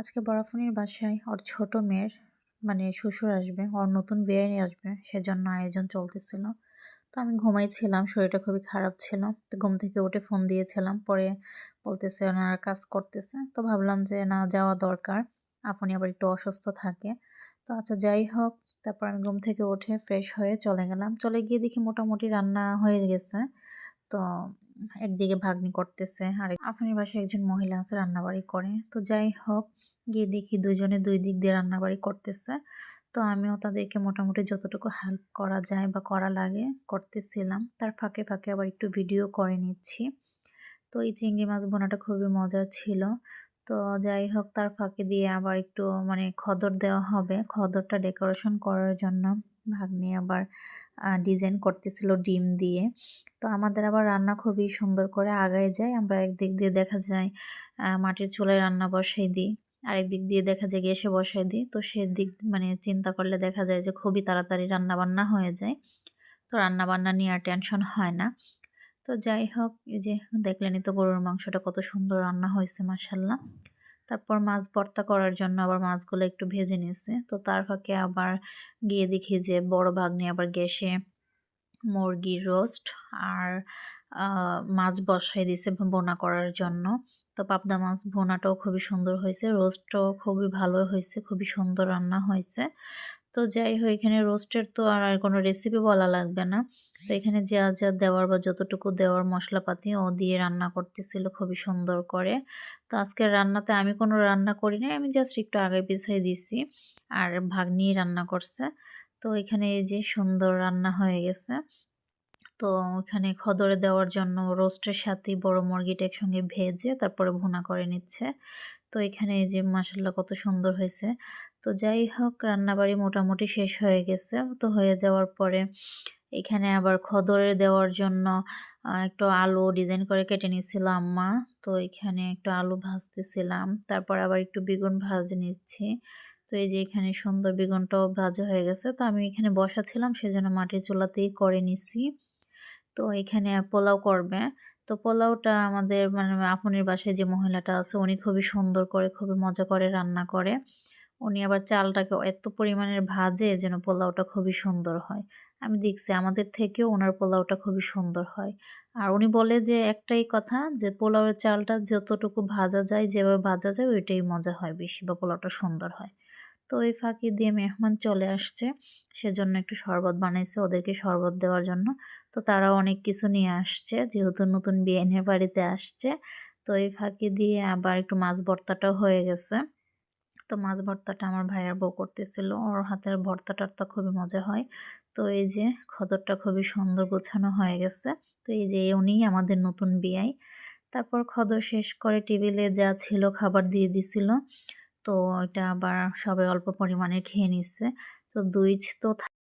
আজকে বরাফুনির বাসায় ওর ছোট মেয়ের মানে শ্বশুর আসবে, ওর নতুন বিরিয়ানি আসবে, সেজন্য আয়োজন চলতেছিল। তো আমি ঘুমাইছিলাম, শরীরটা খুবই খারাপ ছিল, তো ঘুম থেকে উঠে ফোন দিয়েছিলাম, পরে বলতেছে ওনারা কাজ করতেছে। তো ভাবলাম যে না, যাওয়া দরকার আপনি আবার একটু অসুস্থ থাকে। তো আচ্ছা যাই হোক, তারপর আমি ঘুম থেকে উঠে ফ্রেশ হয়ে চলে গেলাম। চলে গিয়ে দেখি মোটামুটি রান্না হয়ে গেছে। তো একদিকে ভাগ্নি করতেছে, আর আপনার বাসায় একজন মহিলা আছে, রান্নাবাড়ি করে। তো যাই হোক, গিয়ে দেখি দুজনে দুই দিক দিয়ে রান্নাবাড়ি করতেছে। তো আমিও তাদেরকে মোটামুটি যতটুকু হেল্প করা যায় বা করা লাগে করতেছিলাম। তার ফাঁকে ফাঁকে আবার একটু ভিডিও করে নিচ্ছি। তো এই চিংড়ি মাছ বোনাটা খুবই মজার ছিল। তো যাই হোক, তার ফাঁকে দিয়ে আবার একটু মানে খদর দেওয়া হবে। খদরটা ডেকোরেশন করার জন্য। ভাগ্নি আবার ডিজাইন করতেছিল ডিম দিয়ে। তো আমাদের আবার রান্না খুবই সুন্দর করে আগায় যায়। আমরা একদিক দিয়ে দেখা যায় মাটির চুলায় রান্না বসাই দিই। আরেক দিক দিয়ে দেখা যায় গ্যাসে বসাই দিই। তো সেদিক মানে চিন্তা করলে দেখা যায় যে খুবই তাড়াতাড়ি রান্না বান্না হয়ে যায়। তো রান্না বান্না নিয়ে আর টেনশন হয় না। তো যাই হোক, এই যে দেখলেনই তো গরুর মাংসটা কত সুন্দর রান্না হয়েছে মাসাল্লাহ তারপর মাছ ভর্তা করার জন্য আবার মাছগুলো একটু ভেজে নিয়েছে। তো তার ফাঁকে আবার গিয়ে দেখি যে বড় ভাগ্নি আবার গ্যাসে মুরগির রোস্ট আর মাছ বসাই দিয়েছে বোনা করার জন্য। তো পাবদা মাছ বোনাটাও খুবই সুন্দর হয়েছে রোস্টও খুবই ভালো হয়েছে, খুবই সুন্দর রান্না হয়েছে। তো যাই হোক, এখানে রোস্টের তো আর কোনো রেসিপি বলা লাগবে না। তো এখানে যা যা দেওয়ার বা যতটুকু দেওয়ার মশলাপাতি ও দিয়ে রান্না করতেছিল খুবই সুন্দর করে। তো আজকের রান্নাতে আমি কোনো রান্না করি নাই আমি জাস্ট একটু আগে পিছিয়ে দিছি। আর ভাগ নিয়ে রান্না করছে। তো এখানে এই যে সুন্দর রান্না হয়ে গেছে। তো ওখানে খদরে দেওয়ার জন্য রোস্টের সাথে বড় মুরগিটা একসঙ্গে ভেজে তারপরে ভুনা করে নিচ্ছে। তো এখানে এই যে মাসাল্লা কত সুন্দর হয়েছে। তো যাই হোক, রান্নাবাড়ি মোটামুটি শেষ হয়ে গেছে। তো হয়ে যাওয়ার পরে এখানে আবার খদরে দেওয়ার জন্য একটু আলু ডিজাইন করে কেটে নিয়েছিলাম মা। তো এখানে একটু আলু ভাজতেছিলাম, তারপর আবার একটু বেগুন ভাজে নিচ্ছি। তো এই যে এখানে সুন্দর বেগুনটাও ভাজা হয়ে গেছে। তো আমি এখানে বসাছিলাম সেজন্য মাটির চুলাতেই করে নিছি। তো এখানে পোলাও করবে। তো পোলাওটা আমাদের মানে আপনের বাসায় যে মহিলাটা আছে, উনি খুবই সুন্দর করে, খুবই মজা করে রান্না করে। উনি আবার চালটাকে এত পরিমাণের ভাজে যেন পোলাওটা খুবই সুন্দর হয়। আমি দেখছি আমাদের থেকেও ওনার পোলাওটা খুবই সুন্দর হয়। আর উনি বলে যে একটাই কথা যে পোলাওয়ের চালটা যতটুকু ভাজা যায়, যেভাবে ভাজা যায় ওইটাই মজা হয় বেশি বা পোলাওটা সুন্দর হয়। তো ওই ফাঁকি দিয়ে মেহমান চলে আসছে। সেজন্য একটু শরবত বানাইছে ওদেরকে শরবত দেওয়ার জন্য। তো তারা অনেক কিছু নিয়ে আসছে, যেহেতু নতুন বিয়েনের বাড়িতে আসছে। তো এই ফাঁকি দিয়ে আবার একটু মাছ ভর্তাটাও হয়ে গেছে। তো মাছ ভর্তাটা আমার ভাইয়ার বউ করতেছিল। ওর হাতের ভর্তাটার তো খুবই মজা হয়। তো এই যে খদরটা খুবই সুন্দর গোছানো হয়ে গেছে। তো এই যে উনি আমাদের নতুন বিয়াই তারপর খদর শেষ করে টেবিলে যা ছিল খাবার দিয়ে দিছিল। তো এটা আবার সবাই অল্প পরিমাণে খেয়ে নিচ্ছে তো দুই তো